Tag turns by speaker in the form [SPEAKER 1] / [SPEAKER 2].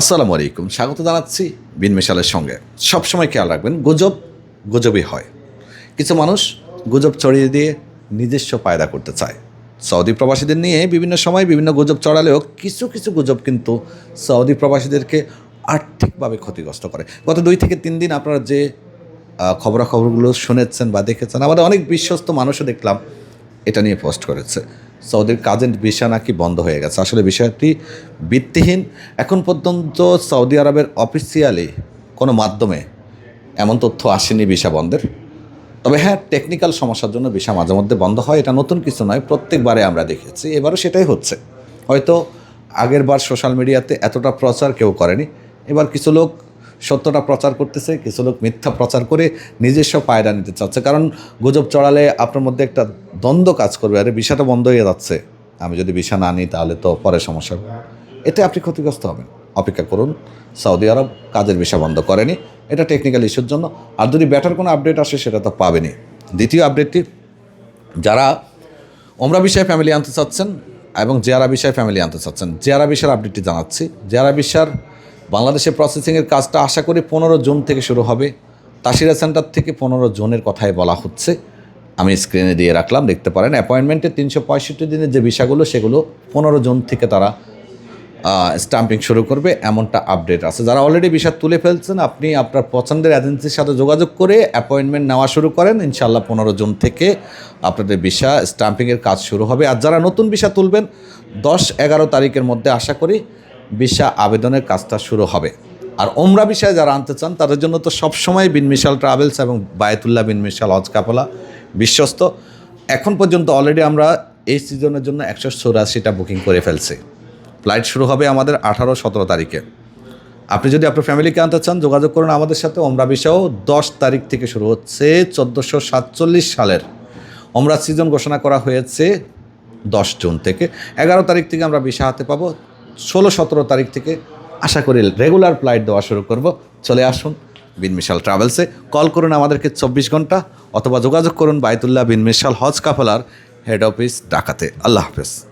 [SPEAKER 1] আসসালামু আলাইকুম। স্বাগত জানাচ্ছি বিন মিশালের সঙ্গে। সবসময় খেয়াল রাখবেন, গুজব গুজবই হয়। কিছু মানুষ গুজব ছড়িয়ে দিয়ে নিজস্ব পায়দা করতে চায়। সৌদি প্রবাসীদের নিয়ে বিভিন্ন সময় বিভিন্ন গুজব চড়ালেও কিছু কিছু গুজব কিন্তু সৌদি প্রবাসীদেরকে আর্থিকভাবে ক্ষতিগ্রস্ত করে। গত দুই থেকে তিন দিন আপনারা যে খবরাখবরগুলো শুনেছেন বা দেখেছেন, আমাদের অনেক বিশ্বস্ত মানুষও দেখলাম, এটা নিয়ে পোস্ট করেছে। সৌদির কাজের ভিসা নাকি বন্ধ হয়ে গেছে। আসলে বিষয়টি ভিত্তিহীন। এখন পর্যন্ত সৌদি আরবের অফিসিয়ালি কোনো মাধ্যমে এমন তথ্য আসেনি ভিসা বন্ধের। তবে হ্যাঁ টেকনিক্যাল সমস্যার জন্য ভিসা মাঝে মধ্যে বন্ধ হয়। এটা নতুন কিছু নয়, প্রত্যেকবারে আমরা দেখেছি। এবারও সেটাই হচ্ছে। হয়তো আগের বার সোশ্যাল মিডিয়াতে এতটা প্রচার কেউ করেনি। এবার কিছু লোক সত্যটা প্রচার করতেছে, কিছু লোক মিথ্যা প্রচার করে নিজস্ব পায়রা নিতে চাচ্ছে। কারণ গুজব চড়ালে আপনার মধ্যে একটা দ্বন্দ্ব কাজ করবে, আরে বিষাটা বন্ধ হয়ে যাচ্ছে। আমি যদি বিষা না নিই তাহলে তো পরে সমস্যা। এতে আপনি ক্ষতিগ্রস্ত হবেন। অপেক্ষা করুন, সৌদি আরব কাজের বিষা বন্ধ করেনি। এটা টেকনিক্যাল ইস্যুর জন্য। আর যদি ব্যাটার কোনো আপডেট আসে, সেটা তো পাবেনই। দ্বিতীয় আপডেটটি যারা ওমরা বিষয়ে ফ্যামিলি আনতে চাচ্ছেন এবং জেয়ারা বিষয়ে ফ্যামিলি আনতে চাচ্ছেন, জেয়ারা বিষয়ের আপডেটটি জানাচ্ছি। জেয়ারা বিষয়ের বাংলাদেশে প্রসেসিংয়ের কাজটা আশা করি পনেরো জুন থেকে শুরু হবে। তাসিরা সেন্টার থেকে পনেরো জুনের কথাই বলা হচ্ছে। আমি স্ক্রিনে দিয়ে রাখলাম, দেখতে পারেন। অ্যাপয়েন্টমেন্টের তিনশো পঁয়ষট্টি দিনের যে বিষয়গুলো সেগুলো পনেরো জুন থেকে তারা স্টাম্পিং শুরু করবে। এমনটা আপডেট আছে। যারা অলরেডি বিষয় তুলে ফেলছেন, আপনি আপনার পছন্দের এজেন্সির সাথে যোগাযোগ করে অ্যাপয়েন্টমেন্ট নেওয়া শুরু করেন। ইনশাল্লাহ পনেরো জুন থেকে আপনাদের ভিসা স্টাম্পিংয়ের কাজ শুরু হবে। আর যারা নতুন ভিসা তুলবেন, দশ এগারো তারিখের মধ্যে আশা করি ভিসা আবেদনের কাজটা শুরু হবে। আর ওমরা বিষয়ে যারা আনতে চান, তাদের জন্য তো সবসময় বিন মিশাল ট্রাভেলস এবং বায়তুল্লাহ বিন মিশাল কাপলা বিশ্বস্ত। এখন পর্যন্ত অলরেডি আমরা এই সিজনের জন্য একশো চৌরাশিটা বুকিং করে ফেলছি। ফ্লাইট শুরু হবে আমাদের আঠারো সতেরো তারিখে। আপনি যদি আপনার ফ্যামিলিকে আনতে চান, যোগাযোগ করুন আমাদের সাথে। ওমরা বিষয়ও দশ তারিখ থেকে শুরু হচ্ছে, চোদ্দোশো সাতচল্লিশ সালের। ওমরা সিজন ঘোষণা করা হয়েছে দশ জুন থেকে। এগারো তারিখ থেকে আমরা ভিসা হাতে পাবো। ষোলো সতেরো তারিখ থেকে আশা করি রেগুলার ফ্লাইট দেওয়া শুরু করব। চলে আসুন বিন মিশাল ট্রাভেলসে কল করুন আমাদেরকে চব্বিশ ঘণ্টা অথবা যোগাযোগ করুন বায়তুল্লাহ বিন মিশাল হজ কাফলার হেড অফিস ঢাকাতে। আল্লাহ হাফেজ।